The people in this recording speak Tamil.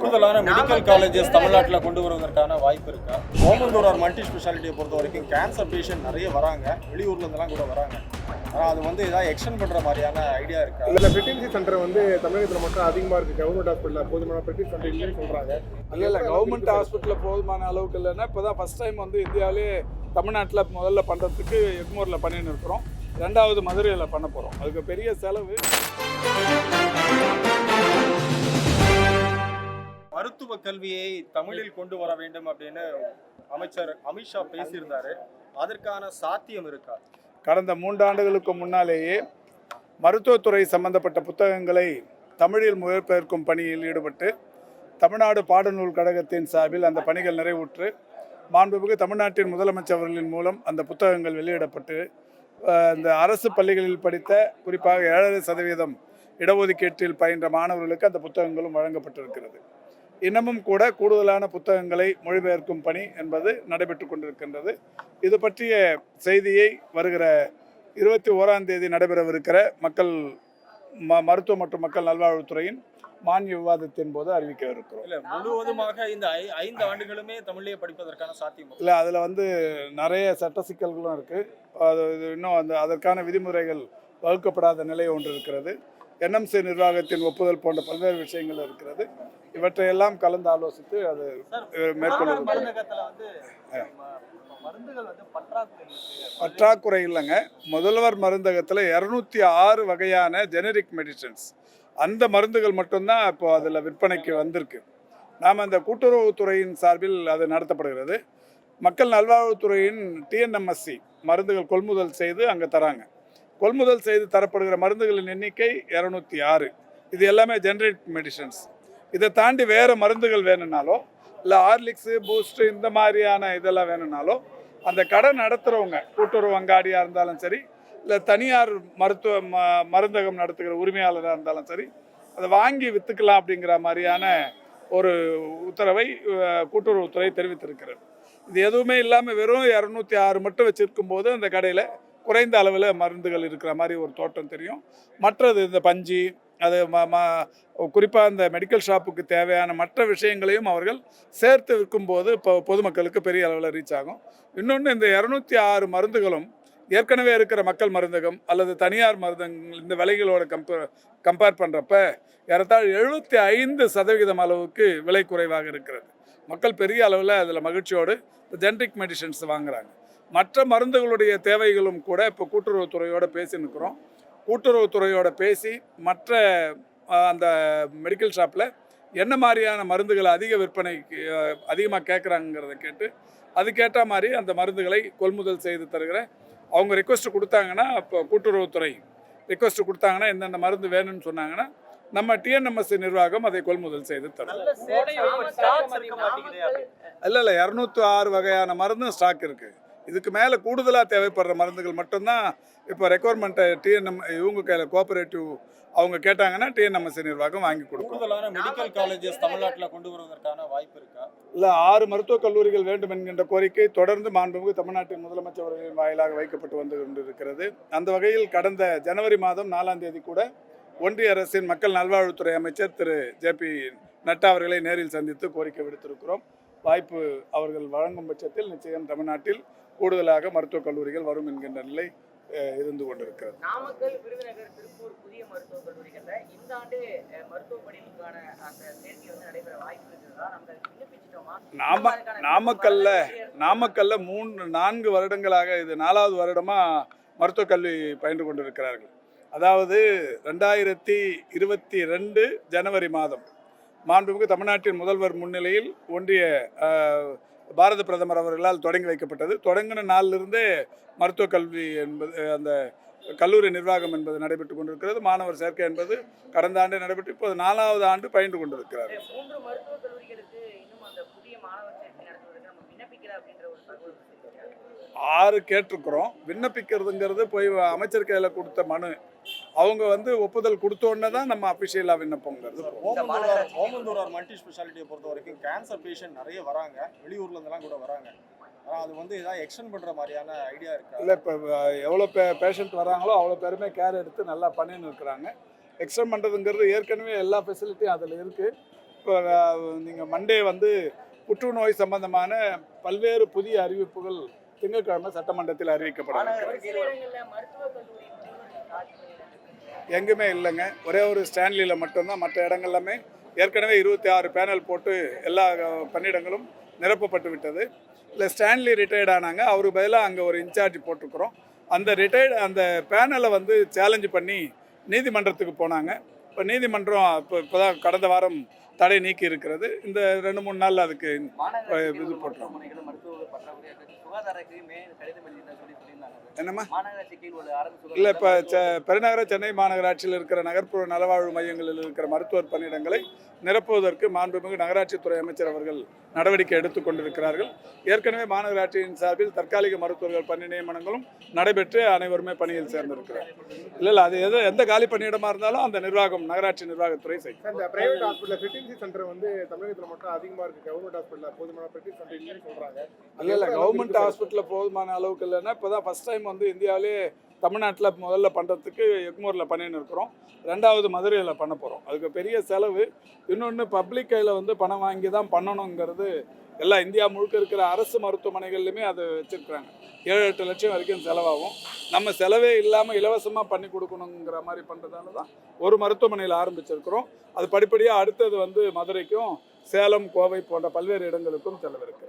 கூடுதலான மெடிக்கல் காலேஜஸ் தமிழ்நாட்டில் கொண்டு வருவதற்கான வாய்ப்பு இருக்கா? ஓமந்தூரார் மல்டி ஸ்பெஷாலிட்டியை பொறுத்த வரைக்கும் கேன்சர் பேஷண்ட் நிறைய வராங்க. வெளியூர்ல இருந்தெல்லாம் கூட வராங்க. ஆனால் அது வந்து ஏதாவது எக்ஸ்டெண்ட் பண்ணுற மாதிரியான ஐடியா இருக்கா? இதில் ஃபெர்டிலிட்டி சென்டர் வந்து தமிழகத்தில் மட்டும் அதிகமாக இருக்குது கவர்மெண்ட் ஹாஸ்பிட்டலில் போதுமான ஃபெர்டிலிட்டி சென்டர் இல்லைன்னு சொல்கிறாங்க இல்லை இல்லை கவர்மெண்ட் ஹாஸ்பிட்டலில் போதுமான அளவுக்கு இல்லைன்னா இப்போ தான் ஃபஸ்ட் டைம் வந்து இந்தியாவிலே தமிழ்நாட்டில் முதல்ல பண்ணுறதுக்கு எக்மோரில் பண்ணின்னு இருக்கிறோம். ரெண்டாவது மதுரையில் பண்ண போகிறோம் அதுக்கு பெரிய செலவு. மருத்துவ கல்வியை தமிழில் கொண்டு வர வேண்டும் அப்படின்னு அமைச்சர் அமித்ஷா பேசியிருந்தாரு. அதற்கான சாத்தியம் இருக்கா? கடந்த மூன்றாண்டுகளுக்கு முன்னாலேயே மருத்துவத்துறை சம்பந்தப்பட்ட புத்தகங்களை தமிழில் மொழிபெயர்க்கும் பணியில் ஈடுபட்டு தமிழ்நாடு பாடநூல் கழகத்தின் சார்பில் அந்த பணிகள் நிறைவுற்று மாண்புமிகு தமிழ்நாட்டின் முதலமைச்சர் அவர்களின் மூலம் அந்த புத்தகங்கள் வெளியிடப்பட்டு இந்த அரசு பள்ளிகளில் படித்த குறிப்பாக ஏழரை சதவீதம் இடஒதுக்கீட்டில் பயின்ற மாணவர்களுக்கு அந்த புத்தகங்களும் வழங்கப்பட்டிருக்கிறது. இன்னமும் கூட கூடுதலான புத்தகங்களை மொழிபெயர்க்கும் பணி என்பது நடைபெற்று கொண்டிருக்கின்றது. இது பற்றிய செய்தியை வருகிற இருபத்தி ஓராம் தேதி நடைபெறவிருக்கிற மக்கள் ம மருத்துவ மற்றும் மக்கள் நல்வாழ்வுத்துறையின் மானிய விவாதத்தின் போது அறிவிக்க இருக்கிறோம் இல்ல முழுவதுமாக இந்த ஐ- ஐந்து ஆண்டுகளுமே தமிழிலே படிப்பதற்கான சாத்தியம்? இல்லை அதில் வந்து நிறைய சட்ட சிக்கல்களும் இருக்குது அது இன்னும் அந்த அதற்கான விதிமுறைகள் வகுக்கப்படாத நிலை ஒன்று இருக்கிறது. என்எம்சி நிர்வாகத்தின் ஒப்புதல் போன்ற பல்வேறு விஷயங்கள் இருக்கிறது. இவற்றையெல்லாம் கலந்து ஆலோசித்து அது பற்றாக்குறை பற்றாக்குறை இல்லைங்க. முதல்வர் மருந்தகத்தில் இரநூத்தி ஆறு வகையான ஜெனரிக் மெடிசன்ஸ் அந்த மருந்துகள் மட்டும்தான் இப்போ அதில் விற்பனைக்கு வந்திருக்கு. நாம் அந்த கூட்டுறவுத்துறையின் சார்பில் அது நடத்தப்படுகிறது. மக்கள் நல்வாழ்வுத்துறையின் டிஎன்எம்எஸ்சி மருந்துகள் கொள்முதல் செய்து அங்கே தராங்க. கொள்முதல் செய்து தரப்படுகிற மருந்துகளின் எண்ணிக்கை இரநூத்தி ஆறு. இது எல்லாமே ஜென்ரேட் மெடிசன்ஸ் இதை தாண்டி வேறு மருந்துகள் வேணும்னாலோ இல்லை ஹார்லிக்ஸு பூஸ்ட்டு இந்த மாதிரியான இதெல்லாம் வேணும்னாலோ அந்த கடை நடத்துகிறவங்க கூட்டுறவு அங்காடியாக இருந்தாலும் சரி இல்லை தனியார் மருத்துவ ம மருந்தகம் நடத்துகிற உரிமையாளராக இருந்தாலும் சரி அதை வாங்கி விற்றுக்கலாம் அப்படிங்கிற மாதிரியான ஒரு உத்தரவை கூட்டுறவுத்துறை தெரிவித்திருக்கிறது. இது எதுவுமே இல்லாமல் வெறும் இரநூத்தி ஆறு மட்டும் வச்சுருக்கும்போது அந்த கடையில் குறைந்த அளவில் மருந்துகள் இருக்கிற மாதிரி ஒரு தோட்டம் தெரியும். மற்றது இந்த பஞ்சு அது ம ம குறிப்பாக இந்த மெடிக்கல் ஷாப்புக்கு தேவையான மற்ற விஷயங்களையும் அவர்கள் சேர்த்து விற்கும்போது இப்போ பொதுமக்களுக்கு பெரிய அளவில் ரீச் ஆகும். இன்னொன்று இந்த இரநூத்தி ஆறு மருந்துகளும் ஏற்கனவே இருக்கிற மக்கள் மருந்தகம் அல்லது தனியார் மருந்தகங்கள் இந்த விலைகளோட கம்பேர் கம்பேர் பண்ணுறப்ப ஏறத்தாழ் எழுபத்தி ஐந்து சதவிகிதம் அளவுக்கு விலை குறைவாக இருக்கிறது. மக்கள் பெரிய அளவில் அதில் மகிழ்ச்சியோடு ஜென்ரிக் மெடிசன்ஸ் வாங்குறாங்க. மற்ற மருந்துகளுடைய தேவைகளும் கூட இப்போ கூட்டுறவுத்துறையோட பேசி நிற்கிறோம் கூட்டுறவுத்துறையோட பேசி மற்ற அந்த மெடிக்கல் ஷாப்பில் என்ன மாதிரியான மருந்துகளை அதிக விற்பனைக்கு அதிகமாக கேட்குறாங்கிறத கேட்டு அதுக்கேற்ற மாதிரி அந்த மருந்துகளை கொள்முதல் செய்து தருகிற அவங்க ரெக்வஸ்ட் கொடுத்தாங்கன்னா இப்போ கூட்டுறவுத்துறை ரெக்வஸ்ட் கொடுத்தாங்கன்னா எந்தெந்த மருந்து வேணும்னு சொன்னாங்கன்னா நம்ம டிஎன்எம்எஸ்சி நிர்வாகம் அதை கொள்முதல் செய்து தரும். இல்லை இல்லை இரநூத்தி ஆறு வகையான மருந்தும் ஸ்டாக் இருக்குது இதுக்கு மேலே கூடுதலாக தேவைப்படுற மருந்துகள் மட்டும்தான் இப்போ ரெக்குவயர்மெண்ட்டை டிஎன்எம் இவங்க கையில் கோஆபரேட்டிவ் அவங்க கேட்டாங்கன்னா டிஎன்எம்எஸ்சி நிர்வாகம் வாங்கி கொடுக்கும். கூடுதலான மெடிக்கல் காலேஜஸ் தமிழ்நாட்டில் கொண்டு வருவதற்கான வாய்ப்பு இருக்கா? இல்லை ஆறு மருத்துவக் கல்லூரிகள் வேண்டும் என்கின்ற கோரிக்கை தொடர்ந்து மாண்புமிகு தமிழ்நாட்டின் முதலமைச்சர் அவர்களின் வாயிலாக வைக்கப்பட்டு வந்து கொண்டிருக்கிறது. அந்த வகையில் கடந்த ஜனவரி மாதம் நாலாம் தேதி கூட ஒன்றிய அரசின் மக்கள் நல்வாழ்வுத்துறை அமைச்சர் திரு. ஜே. பி. நட்டா அவர்களை நேரில் சந்தித்து கோரிக்கை விடுத்திருக்கிறோம். வாய்ப்பு அவர்கள் வழங்கும் பட்சத்தில் நிச்சயம் தமிழ்நாட்டில் கூடுதலாக மருத்துவக் கல்லூரிகள் வரும் என்கின்ற நிலை இருந்து கொண்டிருக்கிறது. நாமக்கல் விருதுநகர் திருப்பூர் புதிய மருத்துவக் கல்லூரிகள்ல இந்த ஆண்டு மருத்துவ படிப்புக்கான அந்த சேர்க்கை வந்து நடைபெற வாய்ப்பு நாம நாமக்கல்ல நாமக்கல்ல மூன்று நான்கு வருடங்களாக இது நாலாவது வருடமாக மருத்துவக் கல்வி பயின்று கொண்டிருக்கிறார்கள். அதாவது ரெண்டாயிரத்தி இருபத்தி ரெண்டு ஜனவரி மாதம் மாண்புமிகு தமிழ்நாட்டின் முதல்வர் முன்னிலையில் ஒன்றிய பாரத பிரதமர் அவர்களால் தொடங்கி வைக்கப்பட்டது. தொடங்கின நாளிலிருந்தே மருத்துவக் கல்வி என்பது அந்த கல்லூரி நிர்வாகம் என்பது நடைபெற்று கொண்டிருக்கிறது. மாணவர் சேர்க்கை என்பது கடந்த ஆண்டு நடைபெற்று இப்போது நாலாவது ஆண்டு பயின்று கொண்டிருக்கிறார். ஆறு கேட்டிருக்கிறோம். விண்ணப்பிக்கிறதுங்கிறது போய் அமைச்சர் கையில் கொடுத்த மனு. அவங்க வந்து ஒப்புதல் கொடுத்த உடனே தான் நம்ம அஃபிஷியலாக விண்ணப்பங்கிறது. ஓமந்தூரார் ஓமந்தூரார் மல்டி ஸ்பெஷாலிட்டியை பொறுத்த வரைக்கும் கேன்சர் பேஷண்ட் நிறைய வராங்க. வெளியூர்ல இருந்தெல்லாம் கூட வராங்க. ஆனால் அது வந்து ஏதாவது எக்ஸ்டெண்ட் பண்ணுற மாதிரியான ஐடியா இருக்கா? இல்லை இப்போ எவ்வளோ பே பேஷண்ட் வராங்களோ அவ்வளோ பேருமே கேர் எடுத்து நல்லா பண்ணின்னு இருக்கிறாங்க. எக்ஸ்டெண்ட் பண்ணுறதுங்கிறது ஏற்கனவே எல்லா ஃபெசிலிட்டியும் அதில் இருக்குது இப்போ நீங்கள் மண்டே வந்து புற்றுநோய் சம்பந்தமான பல்வேறு புதிய அறிவிப்புகள் திங்கட்கிழமை சட்டமன்றத்தில் அறிவிக்கப்படும். எங்குமே இல்லைங்க. ஒரே ஒரு ஸ்டான்லியில் மட்டும்தான் மற்ற இடங்கள்லாமே ஏற்கனவே இருபத்தி ஆறு பேனல் போட்டு எல்லா பணியிடங்களும் நிரப்பப்பட்டு விட்டது. இல்லை ஸ்டான்லி ரிட்டையர்ட் ஆனாங்க. அவருக்கு பதிலாக அங்கே ஒரு இன்சார்ஜ் போட்டிருக்கிறோம். அந்த ரிட்டையர்ட் அந்த பேனலை வந்து சேலஞ்சு பண்ணி நீதிமன்றத்துக்கு போனாங்க. இப்போ நீதிமன்றம் இப்போ இப்போ தான் கடந்த வாரம் தடை நீக்கி இருக்கிறது இந்த ரெண்டு மூணு நாளில் அதுக்கு இது ஒரு போட்டுருவோம். என்னம்மா? இல்லை இப்போ பெருநகர சென்னை மாநகராட்சியில் இருக்கிற நகர்ப்புற நலவாழ்வு மையங்களில் இருக்கிற மருத்துவர் பணியிடங்களை நிரப்புவதற்கு மாண்புமிகு நகராட்சித்துறை அமைச்சர் அவர்கள் நடவடிக்கை எடுத்துக் கொண்டிருக்கிறார்கள். ஏற்கனவே மாநகராட்சியின் சார்பில் தற்காலிக மருத்துவர்கள் பணி நியமனங்களும் நடைபெற்று அனைவருமே பணியில் சேர்ந்திருக்கிறார். இல்லை இல்லை அது எது எந்த காலி பணியிடமாக இருந்தாலும் அந்த நிர்வாகம் நகராட்சி நிர்வாகத்துறை செய்யும். இந்த பிரைவேட் ஹாஸ்பிட்டல் ஃபெர்டிலிட்டி சென்டர் வந்து தமிழகத்தில் மட்டும் அதிகமாக இருக்கு. கவர்மெண்ட் ஹாஸ்பிட்டலில் போதுமான ஃபெர்டிலிட்டி சென்டர் இல்லைன்னு சொல்றாங்க. இல்லை இல்லை கவர்மெண்ட் ஹாஸ்பிட்டலில் போதுமான அளவுக்கு இல்லைன்னா இப்போ தான் ஃபஸ்ட் டைம் வந்து இந்தியாவிலே தமிழ்நாட்டில் முதல்ல பண்ணுறதுக்கு எக்மூரில் பண்ணின்னு இருக்கிறோம். ரெண்டாவது மதுரையில் பண்ண போகிறோம் அதுக்கு பெரிய செலவு. இன்னொன்று பப்ளிக் கையில் வந்து பணம் வாங்கி தான் பண்ணணுங்கிறது எல்லா இந்தியா முழுக்க இருக்கிற அரசு மருத்துவமனைகள்லையுமே அதை வச்சுருக்குறாங்க. ஏழு எட்டு லட்சம் வரைக்கும் செலவாகும். நம்ம செலவே இல்லாமல் இலவசமாக பண்ணி கொடுக்கணுங்கிற மாதிரி பண்ணுறதால தான் ஒரு மருத்துவமனையில் ஆரம்பிச்சிருக்கிறோம். அது படிப்படியாக அடுத்தது வந்து மதுரைக்கும் சேலம் கோவை போன்ற பல்வேறு இடங்களுக்கும் செலவிருக்கு